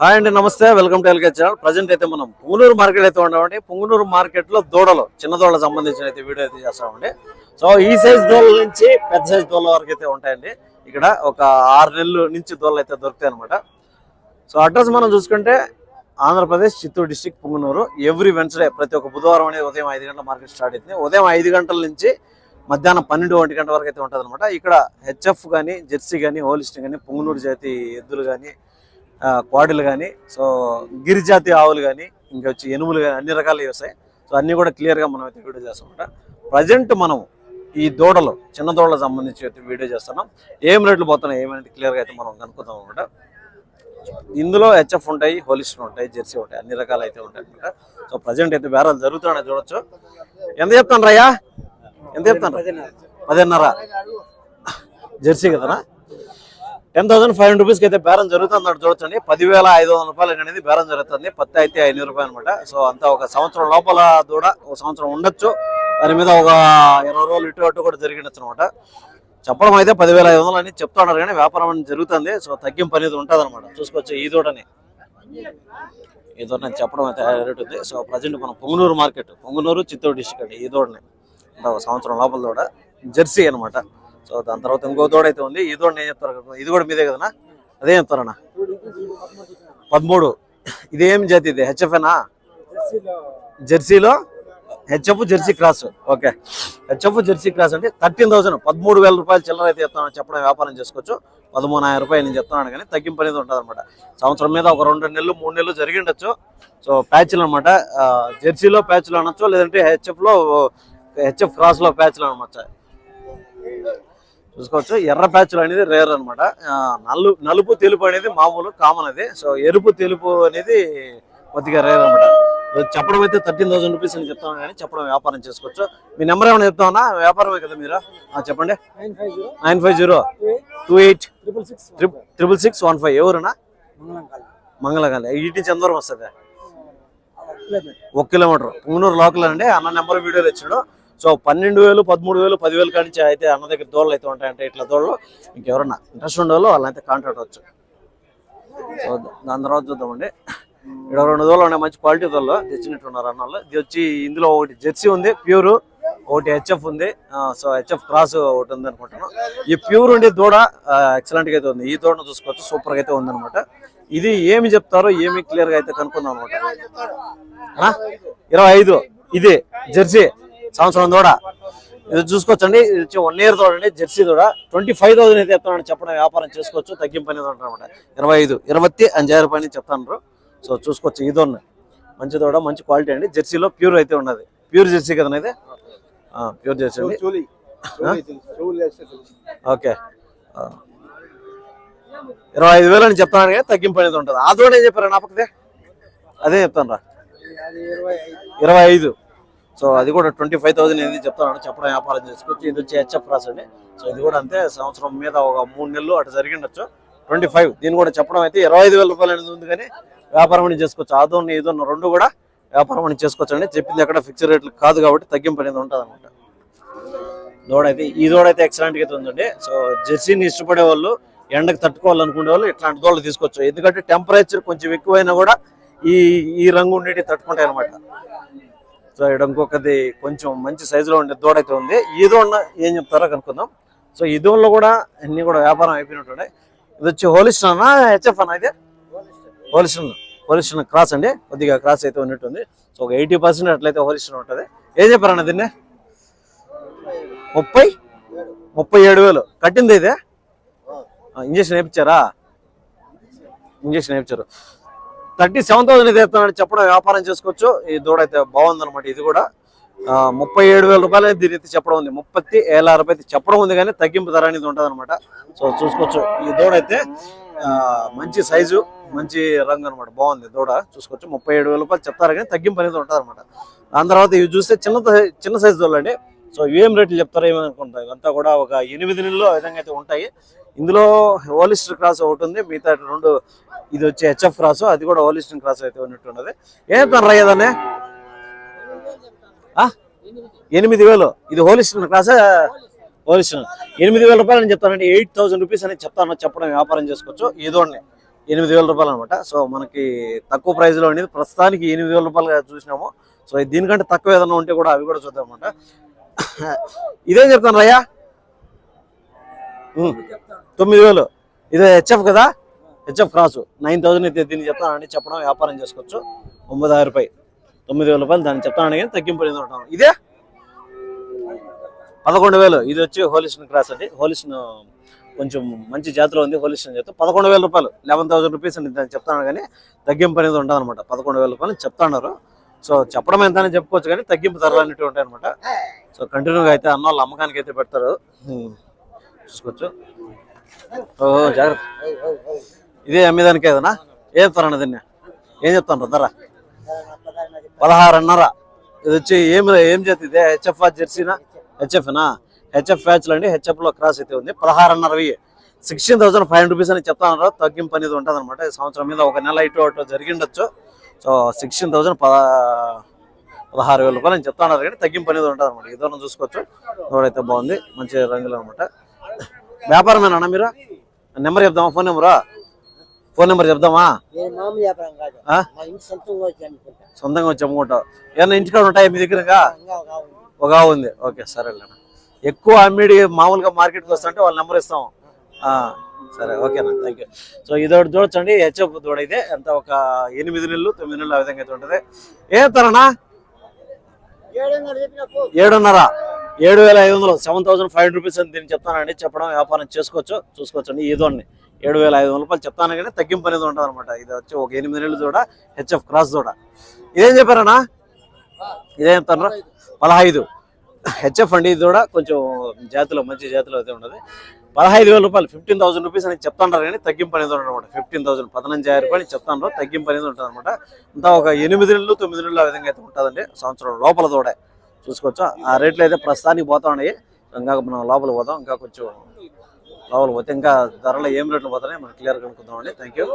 Hi అండి నమస్తే welcome to LK channel. Present అయితే మనం పుంగనూరు మార్కెట్ అయితే ఉన్నామండి. పుంగనూరు మార్కెట్లో దూడలు చిన్న దూడలకు సంబంధించిన అయితే వీడియో అయితే చేస్తామండి. సో ఈ సైజ్ దూడల నుంచి పెద్ద సైజ్ దూడల వరకు అయితే ఉంటాయండి. ఇక్కడ ఒక ఆరు నెలలు నుంచి దూడలు అయితే దొరుకుతాయి అనమాట సో అడ్రస్ మనం చూసుకుంటే Andhra Pradesh Chittoor district Punganur. Every Wednesday ప్రతి ఒక్క బుధవారం అనేది ఉదయం ఐదు గంటల మార్కెట్ స్టార్ట్ అవుతుంది. ఉదయం ఐదు గంటల నుంచి మధ్యాహ్నం పన్నెండు ఒంటి గంట వరకు అయితే ఉంటుంది అనమాట ఇక్కడ హెచ్ఎఫ్ కానీ జెర్సీ కానీ హోలిస్టింగ్ కానీ పుంగనూరు జాతి ఎద్దులు కానీ కోడలు కానీ సో గిరిజాతి ఆవులు కానీ ఇంకా వచ్చి ఎనుములు కానీ అన్ని రకాలు వస్తాయి. సో అన్నీ కూడా క్లియర్గా మనం అయితే వీడియో చేస్తామన్నమాట. ప్రజెంట్ మనం ఈ దూడలు చిన్న దూడలకు సంబంధించి అయితే వీడియో చేస్తున్నాం. ఏం రేట్లు పోతున్నాయి ఏమనేది క్లియర్గా అయితే మనం కనుక్కుందాం అనమాట ఇందులో హెచ్ఎఫ్ ఉంటాయి హోలిస్టర్ ఉంటాయి జెర్సీ ఉంటాయి అన్ని రకాలు అయితే ఉంటాయి అనమాట సో ప్రజెంట్ అయితే బేరాలు జరుగుతున్నాయి చూడొచ్చు. ఎంత చెప్తాను రయ్యా? ఎంత చెప్తాను? పదిన్నర. జెర్సీ కదనా? టెన్ థౌసండ్ ఫైవ్ హండ్రెడ్ రూపీస్కి అయితే బేరం జరుగుతుంది అన్నట్టు చూడొచ్చండి. పదివేల ఐదు వందల రూపాయలు అనేది బేరం జరుగుతుంది. పత్తి అయితే ఐదు రూపాయలు అనమాట సో అంతా ఒక సంవత్సరం లోపల దూడ ఒక సంవత్సరం ఉండొచ్చు. దాని మీద ఒక ఇరవై రోజులు ఇటు అటు కూడా జరిగినచ్చు అనమాట చెప్పడం అయితే పదివేల ఐదు వందలు అని చెప్తున్నారు కానీ వ్యాపారం అనేది జరుగుతుంది. సో తగ్గింపు అనేది ఉంటుంది అనమాట చూసుకోవచ్చు ఈ దూడని. ఈ దూడని చెప్పడం అయితే రేట్ ఉంది సో ప్రజెంట్ మనం పొంగునూరు మార్కెట్ పొంగునూరు చిత్తూరు డిస్టిక్ అండి ఈ దూడని. అంటే ఒక సంవత్సరం లోపల దూడ. జెర్సీ అనమాట సో దాని తర్వాత ఇంకో దూడ అయితే ఉంది. ఈ దూడ నేను చెప్తారు ఇది కూడా మీదే కదనా? అదే చెప్తారన్నా? పదమూడు. ఇదేం జాతి ఇది? హెచ్ఎఫ్ఏనా? జెర్సీలో? HF Jersey cross. Okay. HF Jersey cross అంటే థర్టీన్ థౌసండ్. పదమూడు వేల రూపాయలు చిల్లర అయితే చెప్తాను చెప్పడం వ్యాపారం చేసుకోవచ్చు. పదమూనాయిరం రూపాయలు నేను చెప్తున్నాను కానీ తగ్గింపు అనేది ఉంటుంది అనమాట సంవత్సరం మీద ఒక రెండు నెలలు మూడు నెలలు జరిగి ఉండొచ్చు. సో ప్యాచ్లు అనమాట జెర్సీలో ప్యాచ్లు అనొచ్చు లేదంటే హెచ్ఎఫ్లో హెచ్ఎఫ్ క్రాస్లో ప్యాచ్లు అనమాట. చూసుకోవచ్చు. ఎర్ర ప్యాచ్లు అనేది రేర్ అనమాట నలు నలుపు తెలుపు అనేది మామూలు కామన్ అది. సో ఎరుపు తెలుపు అనేది కొద్దిగా రేర్ అనమాట చెప్పడం అయితే థర్టీన్ థౌసండ్ రూపీస్ అని చెప్తాను కానీ చెప్పడం వ్యాపారం చేసుకోవచ్చు. మీ నెంబర్ ఏమైనా చెప్తామన్నా వ్యాపారమే కదా మీరు? ఆ, చెప్పండి. Nine five zero. Two eight triple six triple six one five ఎవరునా మంగళగాలి ఇటు నుంచి ఎంత దూరం వస్తుంది ఒక కిలోమీటర్. పుంగనూరు లోకల్ అండి. అన్న నెంబర్ వీడియోలు ఇచ్చాడు. సో పన్నెండు వేలు పదమూడు వేలు పదివేలు కానించి అయితే అన్న దగ్గర దోళ్ళు అయితే ఉంటాయంటే ఇట్లా దోళ్ళు. ఇంకెవరన్నా ఇంట్రెస్ట్ ఉండేవాళ్ళు వాళ్ళైతే కాంటాక్ట్ వచ్చు సో దాని తర్వాత చూద్దామండి. ఇక్కడ రెండు దోళ్ళు ఉన్నాయి మంచి క్వాలిటీ దోళ్ళు. తెచ్చినట్టున్నారు అన్న వాళ్ళు. ఇది వచ్చి ఇందులో ఒకటి జెర్సీ ఉంది ప్యూర్. ఒకటి హెచ్ఎఫ్ ఉంది. ఆ, సో హెచ్ఎఫ్ క్రాస్ ఒకటి ఉంది అనుకుంటున్నాను. ఈ ప్యూర్ ఉండే దూడ ఎక్సలెంట్గా అయితే ఉంది. ఈ దూడను చూసుకోవచ్చు సూపర్గా అయితే ఉంది అనమాట ఇది ఏమి చెప్తారో ఏమి క్లియర్గా అయితే కనుక్కుందాం అనమాట ఇరవై ఐదు. ఇది జెర్సీ. సంవత్సరం దూడ. ఇది చూసుకోవచ్చండి. ఇది వచ్చి వన్ ఇయర్ దూడ అండి జెర్సీ దూడ. ట్వంటీ ఫైవ్ థౌసండ్ అయితే చెప్తానని చెప్పడం వ్యాపారం చేసుకోవచ్చు. తగ్గింపు అనేది అనమాట ఇరవై ఐదు ఇరవై అంజాయి రూపాయలు చెప్తాను సో చూసుకోవచ్చు. ఇది ఉన్న మంచి దూడ మంచి క్వాలిటీ అండి. జెర్సీలో ప్యూర్ అయితే ఉన్నది. ప్యూర్ జెర్సీ కదా ఇది? ప్యూర్ జెర్సీ అండి. ఓకే. ఇరవై ఐదు వేలు అని చెప్తాను కానీ తగ్గింపు అనేది ఉంటుంది. ఆ దూడ ఏం చెప్పారు నా పక్కదే? అదే చెప్తాను రా. ఇరవై ఐదు. సో అది కూడా ట్వంటీ ఫైవ్ థౌసండ్ అనేది చెప్తాను చెప్పడం వ్యాపారం చేసుకోవచ్చు ఇది వచ్చి హెచ్ఎఫ్ రాస్ అండి సో ఇది కూడా అంతే సంవత్సరం మీద ఒక మూడు నెలలు అటు జరిగిండొచ్చు ట్వంటీ ఫైవ్ దీన్ని కూడా చెప్పడం అయితే ఇరవై ఐదు వేల రూపాయలు అనేది ఉంది కానీ వ్యాపారం అని చేసుకోవచ్చు. ఆదోని ఇదోన్న రెండు కూడా వ్యాపారం అని చేసుకోవచ్చు అండి చెప్పింది అక్కడ ఫిక్స్డ్ రేట్లు కాదు కాబట్టి తగ్గింపు అనేది ఉంటుంది అనమాట దూడ అయితే ఈ దూడ అయితే ఎక్సలెంట్ అయితే ఉందండి. సో జెర్సీని ఇష్టపడే వాళ్ళు ఎండకు తట్టుకోవాలనుకునే వాళ్ళు ఇట్లాంటి దూడలు తీసుకోవచ్చు. ఎందుకంటే టెంపరేచర్ కొంచెం ఎక్కువైనా కూడా ఈ ఈ రంగు ఉండేటి తట్టుకుంటాయి అనమాట సో ఇక్కడ ఇంకొకది కొంచెం మంచి సైజులో ఉండే దూడ అయితే ఉంది. ఈ దూడ ఏం చెప్తారో కనుక్కుందాం. సో ఈ దూడలో కూడా అన్ని కూడా వ్యాపారం అయిపోయినట్టు ఇది వచ్చి హోలిస్టన్ హెచ్ఎఫ్ అన్న అయితే హోలిస్టన్ హోలిస్టన్ క్రాస్ అండి. కొద్దిగా క్రాస్ అయితే ఉన్నట్టుంది. సో ఒక ఎయిటీ పర్సెంట్ అట్లయితే హోలిస్టన్ ఉంటుంది. ఏం చెప్పారన్న దీన్ని? ముప్పై? ముప్పై ఏడు వేలు. కట్టింది ఇదే? ఇంజక్షన్ వేయించారా? ఇంజక్షన్ వేయించారు. థర్టీ సెవెన్ థౌసండ్ అయితే ఎత్తానని చెప్పడం వ్యాపారం చేసుకోవచ్చు. ఈ దూడ అయితే బాగుందనమాట ఇది కూడా ఆ, ముప్పై ఏడు వేల రూపాయలు దీని అయితే చెప్పడం ఉంది. ముప్పై ఏళ్ళ అరవై అయితే చెప్పడం ఉంది కానీ తగ్గింపు ధర అనేది ఉంటుంది అనమాట సో చూసుకోవచ్చు. ఈ దూడ అయితే ఆ, మంచి సైజు మంచి రంగు అనమాట బాగుంది దూడ. చూసుకోవచ్చు. ముప్పై ఏడు వేల రూపాయలు చెప్తారు కానీ తగ్గింపు అనేది ఉంటుంది అనమాట దాని తర్వాత ఇవి చూస్తే చిన్న సై- చిన్న సైజు దూడలండి సో ఏం రేట్లు చెప్తారో ఏమనుకుంటారు ఇవంతా కూడా ఒక ఎనిమిది నెలలు ఆ విధంగా అయితే ఉంటాయి. ఇందులో హోలిస్టర్ క్రాస్ ఒకటి ఉంది. మిగతా రెండు ఇది వచ్చి హెచ్ఎఫ్ క్రాస్ అది కూడా హోలిస్టర్ క్రాస్ అయితే ఉన్నట్టు ఉన్నది ఏం చెప్తాను రయ్యదాన్ని ఎనిమిది వేలు. ఇది హోలిస్టర్ క్రాస్ హోలిస్టర్ ఎనిమిది వేల రూపాయలు అని చెప్తానంటే ఎయిట్ థౌసండ్ రూపీస్ అని చెప్తాను. చెప్పడం వ్యాపారం చేసుకోవచ్చు. ఏదో ఎనిమిది వేల రూపాయలు అనమాట సో మనకి తక్కువ ప్రైస్లో అనేది ప్రస్తుతానికి ఎనిమిది వేల రూపాయలుగా చూసినాము. సో దీనికంటే తక్కువ ఏదైనా ఉంటే కూడా అవి కూడా చూద్దాం అనమాట ఇదేం చెప్తాను రయ్యా? తొమ్మిది వేలు. ఇది హెచ్ఎఫ్ కదా? HF cross. నైన్ థౌసండ్ అయితే దీన్ని చెప్తానండి చెప్పడం వ్యాపారం చేసుకోవచ్చు. ఒంబదాయిరం రూపాయి. తొమ్మిది వేల రూపాయలు దాన్ని చెప్తానని కానీ తగ్గింపు ఇదే? పదకొండు వేలు. ఇది వచ్చి హోలిస్టన్ క్రాస్ అండి. హోలిస్టన్ కొంచెం మంచి జాతిలో ఉంది హోలిస్టన్ జాతి పదకొండు వేల రూపాయలు. లెవెన్ థౌసండ్ రూపీస్ అండి దాన్ని చెప్తాను కానీ తగ్గింపు అనేది ఉంటుంది అనమాట. పదకొండు వేల రూపాయలు చెప్తాన్నారు. సో చెప్పడం ఎంత అని చెప్పుకోవచ్చు కానీ తగ్గింపు ధరలు అనేవి ఉంటాయి అనమాట సో కంటిన్యూగా అయితే అన్న వాళ్ళు అమ్మకానికి అయితే పెడతారు. చూసుకోవచ్చు. ఓ జాగ్రత్త. ఇదే అమ్మేదానికి ఏదన్నా ఏం చెప్తారన్న దీన్ని? ఏం చెప్తాను ధర. పదహారున్నర. ఇది వచ్చి ఏం ఏం చేతి ఇదే? హెచ్ఎఫ్ జెర్సీనా? హెచ్ఎఫ్నా? హెచ్ఎఫ్ ఫ్యాచ్లు అండి. హెచ్ఎఫ్లో క్రాస్ అయితే ఉంది. పదహారున్నర వెయ్యి. Sixteen thousand five hundred rupees అని చెప్తాను తగ్గింపు అనేది ఉంటుంది అనమాట సంవత్సరం మీద ఒక నెల ఇటు అటు జరిగిండొచ్చు సో సిక్స్టీన్ థౌసండ్ పద పదహారు వేల రూపాయలు అని చెప్తాను కానీ తగ్గింపు అనేది ఉంటుంది అనమాట. దూరం చూసుకోవచ్చు. రోడైతే బాగుంది. మంచి రంగులు అనమాట వ్యాపారమేనా మీరు? నెంబర్ చెప్దామా? ఫోన్ నెంబరా? ఫోన్ నెంబర్ చెప్దామా? సొంతంగా వచ్చి అమ్ముకుంటావు. ఏమన్నా ఇంటికాడ ఉంటాయి మీ కావాలి ఒక ఉంది. ఓకే సరే ఎక్కువ అమ్మిడి మామూలుగా మార్కెట్కి వస్తుంటే వాళ్ళ నెంబర్ ఇస్తాం. సరే ఓకేనా థ్యాంక్ యూ సో ఇదొకటి చూడొచ్చండి. హెచ్ఎఫ్ దూడ అయితే ఎంత? ఒక ఎనిమిది నెలలు తొమ్మిది నెలలు ఆ విధంగా అయితే ఉంటుంది. ఏం తరనా? ఏడున్నర ఏడు వేల ఐదు వందలు. Seven thousand five hundred rupees అని దీన్ని చెప్తానండి చెప్పడం వ్యాపారం చేసుకోవచ్చు చూసుకోవచ్చు అండి ఇదోండి. ఏడు వేల ఐదు వందల రూపాయలు చెప్తాను కానీ తగ్గింపు అనేది ఉంటుంది అనమాట ఇది వచ్చి ఒక ఎనిమిది నెలలు చూడ హెచ్ఎఫ్ క్రాస్ చూడ ఇదేం చెప్పారన్నా? ఇదేం చెప్తాను పదహైదు. హెచ్ఎఫ్ అండి ఇది కూడా కొంచెం జాతిలో మంచి జాతిలో అయితే ఉండదు. పదహైదు వేల రూపాయలు ఫిఫ్టీన్ థౌసండ్ రూపీస్ అని చెప్తాను కానీ తగ్గింపు అనేది ఉంటుంది అనమాట ఫిఫ్టీన్ థౌసండ్ పదనంజాయిరం రూపాయలు చెప్తాను తగ్గింపు అనేది ఉంటుంది అనమాట ఇంకా ఒక ఎనిమిది నెలలు తొమ్మిది నెలలు ఆ విధంగా అయితే ఉంటుందండి. సంవత్సరం లోపల తోడే చూసుకోవచ్చు. ఆ రేట్లు అయితే ప్రస్తుతానికి పోతా ఉన్నాయి. ఇంకా మనం లోపల పోదాం. ఇంకా కొంచెం లోపల పోతే ఇంకా ధరలు ఏం రేట్లు పోతున్నాయి మనం క్లియర్ కనుక్కుందామండి. Thank you